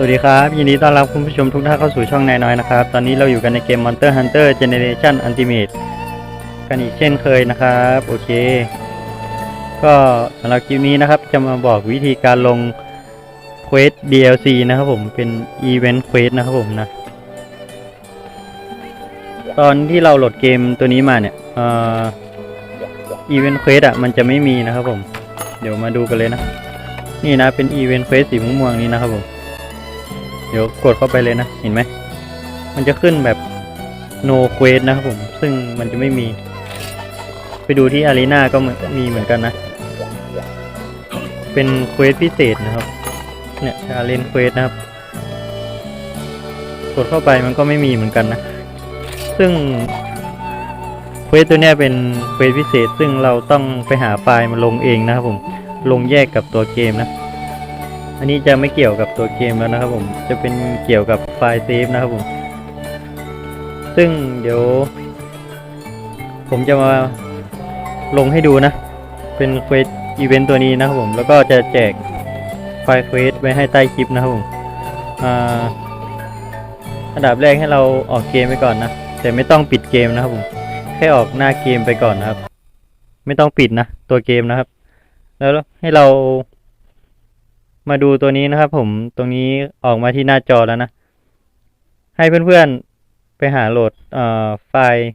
สวัสดีครับ ยินดีต้อนรับคุณผู้ชมทุกท่านเข้าสู่ช่องนายน้อยนะครับ ตอนนี้เราอยู่กันในเกม Monster Hunter Generation Ultimate กันอีกเช่นเคยนะครับ โอเค ก็สำหรับคลิปนี้นะครับ จะมาบอกวิธีการลงเควส DLC นะครับผมเป็น Event Quest นะครับผมนะ ตอนที่เราโหลดเกมตัวนี้มาเนี่ยเอ่อ Event Quest อะมันจะไม่มีนะครับผม เดี๋ยวมาดูกันเลยนะ นี่นะเป็น Event Quest สีม่วงๆนี้นะครับผม เดี๋ยวกดเข้าไปเลยนะ เห็นไหม มันจะขึ้นแบบ no quest นะครับผม ซึ่งมันจะไม่มี ไปดูที่ arena ก็มันมีเหมือนกันนะ เป็นเควสพิเศษนะครับ เนี่ย challenge quest นะครับ กดเข้าไปมันก็ไม่มีเหมือนกันนะ ซึ่งเควสตัวเนี้ยเป็นเควสพิเศษ ซึ่งเราต้องไปหาไฟล์มาลงเองนะครับผม ลงแยกกับตัวเกมนะ อันนี้จะไม่เกี่ยวกับตัวเกมแล้วนะครับผม จะเป็นเกี่ยวกับไฟล์เซฟนะครับผม ซึ่งเดี๋ยว ผมจะมาลงให้ดูนะ เป็นเควสอีเวนต์ตัวนี้นะครับผม แล้วก็จะแจกไฟล์เควสไว้ให้ใต้คลิปนะครับผมอ่าอันดับแรกให้เราออกเกมไปก่อนนะ แต่ไม่ต้องปิดเกมนะครับผม แค่ออกหน้าเกมไปก่อนนะครับ ไม่ต้องปิดนะ ตัวเกมนะครับ แล้วให้เรา มาดูตัวนี้นะครับ ผมตรงนี้ออกมาที่หน้าจอแล้วนะ ให้เพื่อนๆไปหาโหลดเอ่อไฟล์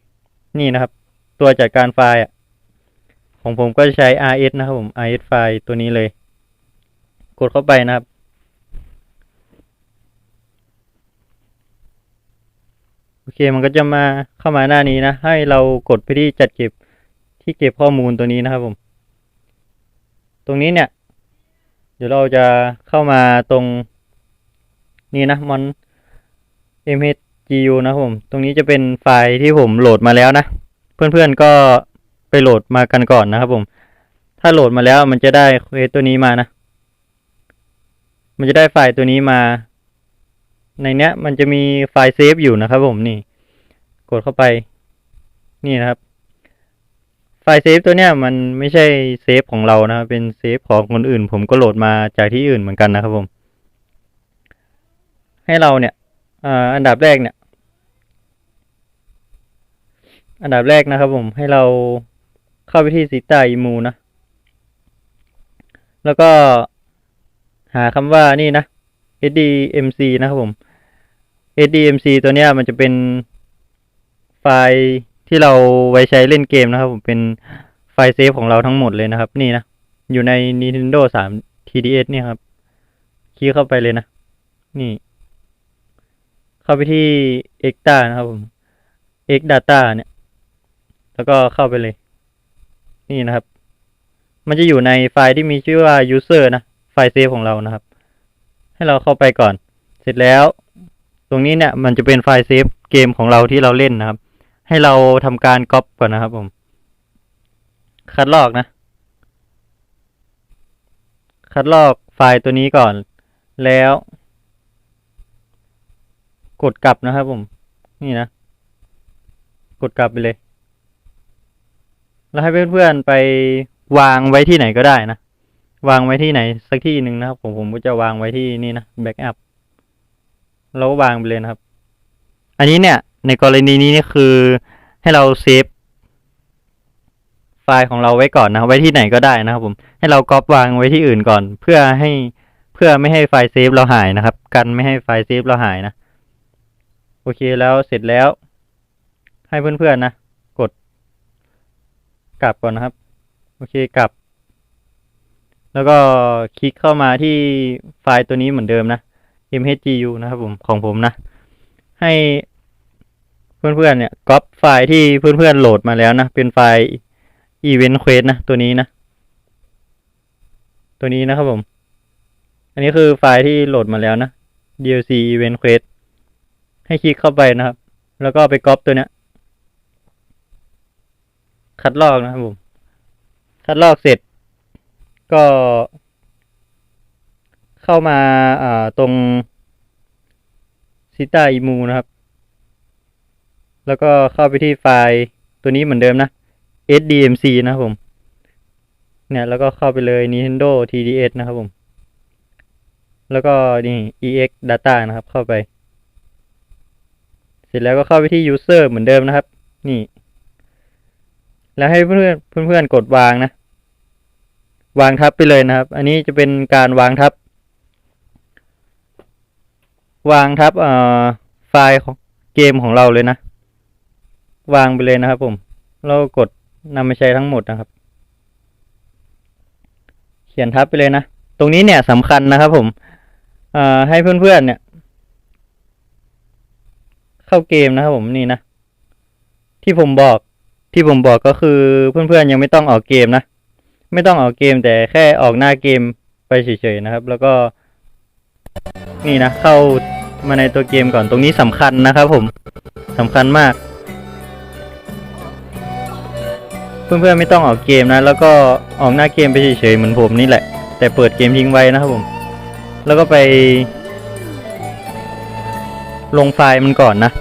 นี่นะครับ ตัวจัดการไฟล์อะของผมก็จะใช้ rs นะครับผม rs ไฟล์ตัวนี้เลย กดเข้าไปนะครับโอเค มันก็จะมาเข้ามาหน้านี้นะ ให้เรากดไปที่จัดเก็บที่เก็บข้อมูลตัวนี้นะครับผม ตรงนี้เนี่ย เดี๋ยวเราจะเข้ามาตรงนี้นะ mon mhgu นะผม ตรงนี้จะเป็นไฟล์ที่ผมโหลดมาแล้วนะ เพื่อนๆก็ไปโหลดมากันก่อนนะครับผม ถ้าโหลดมาแล้วมันจะได้เควสตัวนี้มานะ มันจะได้ไฟล์ตัวนี้มา ในเนี้ย มันจะมีไฟล์เซฟอยู่นะครับผมนี่ กดเข้าไป นี่นะครับ ไฟล์เซฟตัวเนี้ยมันไม่ใช่เซฟของเรานะครับเป็นเซฟของคนอื่น ผมก็โหลดมาจากที่อื่นเหมือนกันนะครับผม ให้เราเนี่ยอ่าอันดับแรกเนี่ย อันดับแรกนะครับผมให้เราเข้าไปที่ซิต้าอีมูนะ แล้วก็หาคำว่านี่นะ SDMC นะครับผม SDMC ตัวเนี้ยมันจะเป็นไฟล์ ที่เราไว้ใช้เล่นเกมนะครับ ผมเป็นไฟล์เซฟของเราทั้งหมดเลยนะครับ นี่นะ อยู่ใน Nintendo 3 TDS เนี่ยครับ คลิกเข้าไปเลยนะ นี่ เข้าไปที่ Extra นะครับผม X Data เนี่ย แล้วก็เข้าไปเลย นี่นะครับ มันจะอยู่ในไฟล์ที่มีชื่อว่า user นะ ไฟล์เซฟของเรานะครับ ให้เราเข้าไปก่อน เสร็จแล้ว ตรงนี้เนี่ย มันจะเป็นไฟล์เซฟเกมของเราที่เราเล่นนะครับ ให้เราทำการก๊อปก่อนนะครับผม คัดลอกนะ คัดลอกไฟล์ตัวนี้ก่อน แล้ว กดกลับนะครับผม นี่นะ กดกลับไปเลย แล้วให้เพื่อนๆไปวางไว้ที่ไหนก็ได้นะ วางไว้ที่ไหน สักที่หนึ่งนะครับ ผมผมก็จะวางไว้ที่นี่นะแบ็กอัพเราก็วางไปเลยนะครับ อันนี้เนี่ย ในกรณีนี้นี่คือให้เราเซฟไฟล์ของเราไว้ก่อนนะไว้ที่ไหนก็ได้นะครับ ผม ให้เราก๊อปวางไว้ที่อื่นก่อน เพื่อให้เพื่อไม่ให้ไฟล์เซฟเราหายนะครับ กันไม่ให้ไฟล์เซฟเราหายนะโอเคแล้วเสร็จแล้ว ให้เพื่อนๆนะกด กลับก่อนนะครับ โอเคกลับ แล้วก็คลิกเข้ามาที่ไฟล์ตัวนี้เหมือนเดิมนะ mhgu นะครับผมของผมนะ ให้ เพื่อนๆเนี่ยก๊อปไฟล์ที่เพื่อนๆโหลดมาแล้วนะ เป็นไฟล์ event quest นะ ตัวนี้นะ ตัวนี้นะครับผม อันนี้คือไฟล์ที่โหลดมาแล้วนะ DLC event quest ให้คลิกเข้าไปนะครับ แล้วก็ไปก๊อปตัวเนี้ย คัดลอกนะครับผม คัดลอกเสร็จ ก็ เข้ามาอ่าตรงซิต้าอีมูนะครับ แล้วก็เข้าไปที่ไฟล์ตัวนี้เหมือนเดิมนะ SDMC นะครับผม เนี่ยแล้วก็เข้าไปเลย Nintendo TDS นะครับผม แล้วก็นี่ ex data นะครับ เข้าไป เสร็จแล้วก็เข้าไปที่ user เหมือนเดิมนะครับ นี่ แล้วให้เพื่อนเพื่อนๆกดวางนะ วางทับไปเลยนะครับ อันนี้จะเป็นการวางทับ วางทับเอ่อไฟล์ของเกมของเราเลยนะ วางไปเลยนะครับ ผม เรากดนำมาใช้ทั้งหมดนะครับ เขียนทับไปเลยนะ ตรงนี้เนี่ยสำคัญนะครับ ผมเอ่อให้เพื่อนๆเนี่ย เข้าเกมนะครับ ผมนี่นะที่ผมบอกที่ผมบอกก็คือเพื่อนๆยังไม่ต้องออกเกมนะ ไม่ต้องออกเกมแต่แค่ออกหน้าเกมไปเฉยๆนะครับ แล้วก็ นี่นะ เข้ามาในตัวเกมก่อนตรงนี้สำคัญนะครับผมสำคัญมาก เพื่อนๆไม่ต้องออกเกมนะ แล้วก็ออกหน้าเกมไปเฉยๆเหมือนผมนี่แหละ แต่เปิดเกมทิ้งไว้นะครับผม แล้วก็ไป ลงไฟล์มันก่อนนะ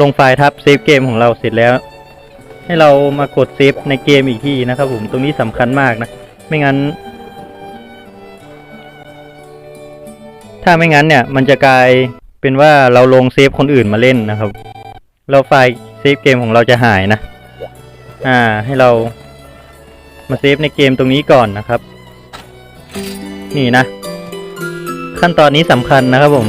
ลงไฟล์ทับเซฟเกมของเราเสร็จแล้ว ให้เรามากดเซฟในเกมอีกทีนะครับผมตรงนี้สำคัญมากนะ ไม่งั้น ถ้าไม่งั้นเนี่ย มันจะกลายเป็นว่าเราลงเซฟคนอื่นมาเล่นนะครับแล้วไฟล์เซฟเกมของเราจะหายนะ อ่า ให้เรามาเซฟในเกมตรงนี้ก่อนนะครับ นี่นะ ขั้นตอนนี้สำคัญนะครับผม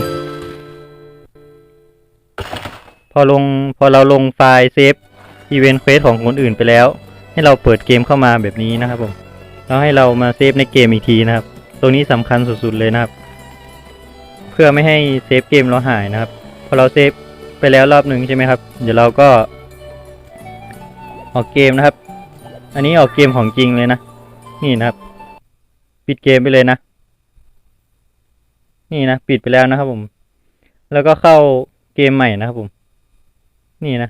พอลงพอเราลงไฟล์เซฟอีเวนต์เควสของคนอื่นไปแล้ว ให้เราเปิดเกมเข้ามาแบบนี้นะครับผมแล้วให้เรามาเซฟในเกมอีกทีนะครับ ตรงนี้สำคัญสุดๆเลยนะครับ เพื่อไม่ให้เซฟเกมเราหายนะครับ พอเราเซฟไปแล้วรอบหนึ่งใช่ไหมครับ เดี๋ยวเราก็ ออกเกมนะครับ อันนี้ออกเกมของจริงเลยนะ นี่นะครับ ปิดเกมไปเลยนะ นี่นะ ปิดไปแล้วนะครับผม แล้วก็เข้าเกมใหม่นะครับผม นี่นะ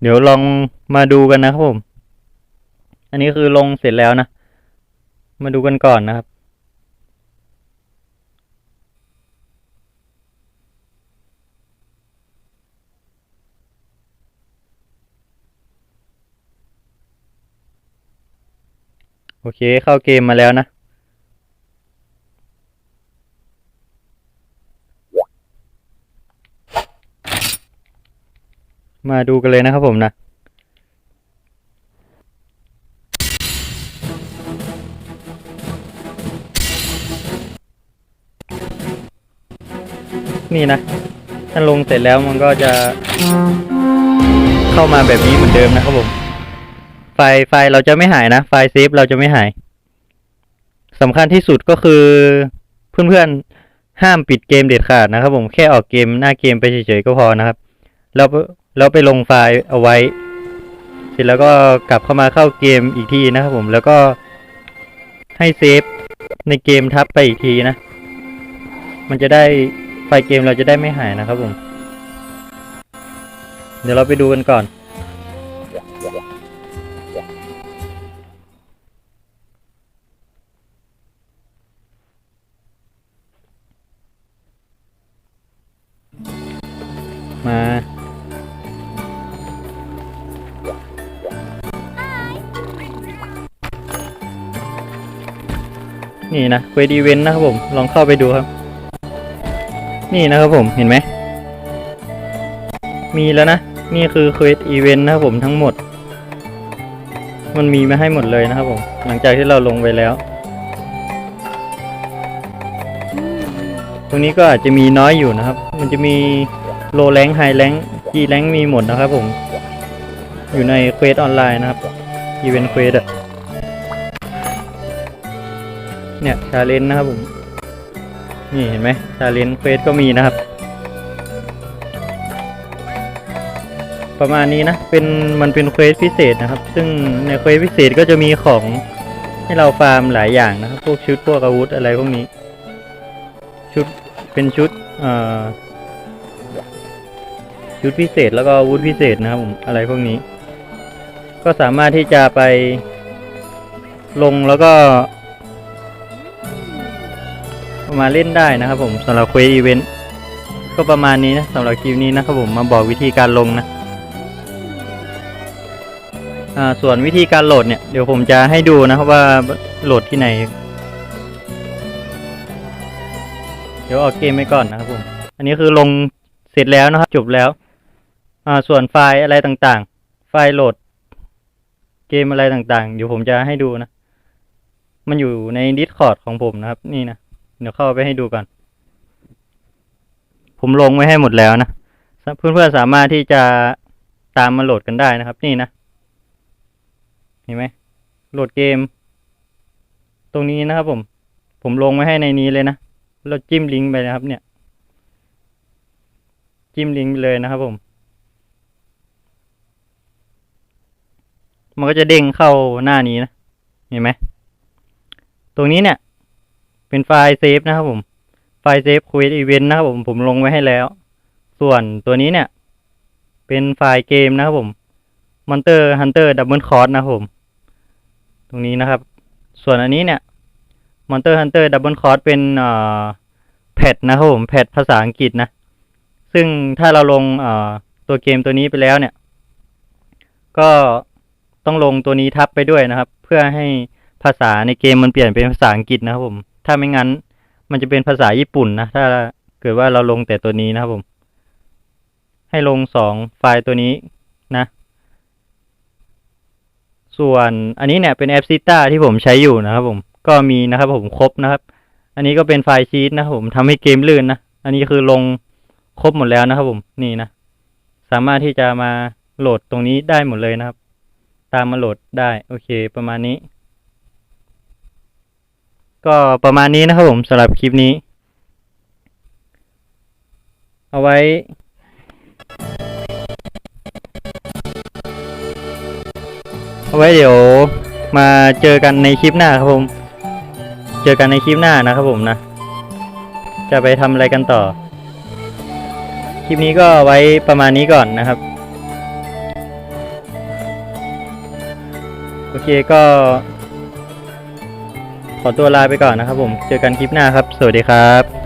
เดี๋ยวลองมาดูกันนะครับผม อันนี้คือลงเสร็จแล้วนะ มาดูกันก่อนนะครับ โอเค เข้าเกมมาแล้วนะ มาดูกันเลยนะครับผมนะ นี่นะ ถ้าลงเสร็จแล้วมันก็จะเข้ามาแบบนี้เหมือนเดิมนะครับผม ไฟล์ไฟล์เราจะไม่หายนะ ไฟล์เซฟเราจะไม่หายสำคัญที่สุดก็คือเพื่อนๆห้ามปิดเกมเด็ดขาดนะครับ ผมแค่ออกเกมหน้าเกมไปเฉยๆก็พอนะครับแล้วแล้วไปลงไฟล์เอาไว้ เสร็จแล้วก็กลับเข้ามาเข้าเกมอีกทีนะครับผมแล้วก็ให้เซฟในเกมทับไปอีกทีนะ มันจะได้ไฟล์เกมเราจะได้ไม่หายนะครับผม เดี๋ยวเราไปดูกันก่อน มา นี่นะเควสอีเวนนะครับผม ลองเข้าไปดูครับ นี่นะครับผม เห็นไหม มีแล้วนะ นี่คือเควสอีเวนต์นะครับผมทั้งหมด มันมีมาให้หมดเลยนะครับผม หลังจากที่เราลงไปแล้วตรงนี้ก็อาจจะมีน้อยอยู่นะครับ มันจะมี โลแรงไฮแรงจีแรงมีหมดนะครับผม อยู่ในเควสออนไลน์นะครับอีเวนต์เควสอะเนี่ยชาเลนจ์นะครับผม นี่เห็นไหมชาเลนจ์เควสก็มีนะครับ ประมาณนี้นะเป็นมันเป็นเควสพิเศษนะครับ ซึ่งในเควสพิเศษก็จะมีของให้เราฟาร์มหลายอย่างนะครับ พวกชุดพวกอาวุธอะไรพวกนี้ ชุดเป็นชุด เอ่อ ชุดพิเศษแล้วก็วุธพิเศษนะครับผมอะไรพวกนี้ ก็สามารถที่จะไปลงแล้วก็ มาเล่นได้นะครับผมสำหรับเควสอีเวนต์ก็ประมาณนี้นะสำหรับคลิปนี้นะครับผมมาบอกวิธีการลงนะส่วนวิธีการโหลดเนี่ยเดี๋ยวผมจะให้ดูนะครับว่าโหลดที่ไหน เดี๋ยวออกเกมไปก่อนนะครับผม อันนี้คือลงเสร็จแล้วนะครับ จบแล้ว ส่วนไฟล์อะไรต่างๆ ไฟล์โหลด เกมอะไรต่างๆ เดี๋ยวผมจะให้ดูนะ มันอยู่ใน Discord ของผมนะครับ นี่นะ เดี๋ยวเข้าไปให้ดูก่อน ผมลงไว้ให้หมดแล้วนะ เพื่อนๆสามารถที่จะตามมาโหลดกันได้นะครับ นี่นะ เห็นไหมโหลดเกม ตรงนี้นะครับผม ผมลงไว้ให้ในนี้เลยนะ เราจิ้มลิงก์ไปนะครับ เนี่ย จิ้มลิงก์ไปเลยนะครับผม มันก็จะเด้งเข้าหน้านี้นะ เห็นไหม ตรงนี้เนี่ย เป็นไฟล์เซฟนะครับผม ไฟล์เซฟคุยอีเวนต์นะครับผม ผมลงไว้ให้แล้ว ส่วนตัวนี้เนี่ย เป็นไฟล์เกมนะครับผม Monster Hunter Double Cross นะครับผม ตรงนี้นะครับ ส่วนอันนี้เนี่ย Monster Hunter Double Cross เป็นเอ่อแพทนะครับผมแพทภาษาอังกฤษนะ ซึ่งถ้าเราลงเอ่อตัวเกมตัวนี้ไปแล้วเนี่ย ก็ ต้องลงตัวนี้ทับไปด้วยนะครับ เพื่อให้ภาษาในเกมมันเปลี่ยนเป็นภาษาอังกฤษนะครับผม ถ้าไม่งั้น มันจะเป็นภาษาญี่ปุ่นนะ ถ้าเกิดว่าเราลงแต่ตัวนี้นะครับผม ให้ลงสองไฟล์ตัวนี้นะ ส่วนอันนี้เนี่ยเป็นแอปซิต้าที่ผมใช้อยู่นะครับผม ก็มีนะครับผมครบนะครับ อันนี้ก็เป็นไฟล์ชีตนะครับผมทำให้เกมลื่นนะ อันนี้คือลงครบหมดแล้วนะครับผม นี่นะ สามารถที่จะมาโหลดตรงนี้ได้หมดเลยนะครับ ตามมาโหลดได้ โอเค ประมาณนี้ ก็ประมาณนี้นะครับผมสำหรับคลิปนี้ เอาไว้เอาไว้เดี๋ยวมาเจอกันในคลิปหน้าครับผม เจอกันในคลิปหน้านะครับผมนะ จะไปทำอะไรกันต่อ คลิปนี้ก็ไว้ประมาณนี้ก่อนนะครับ อเคก็ ขอตัวลาไปก่อนนะครับผม เจอกันคลิปหน้าครับ สวัสดีครับ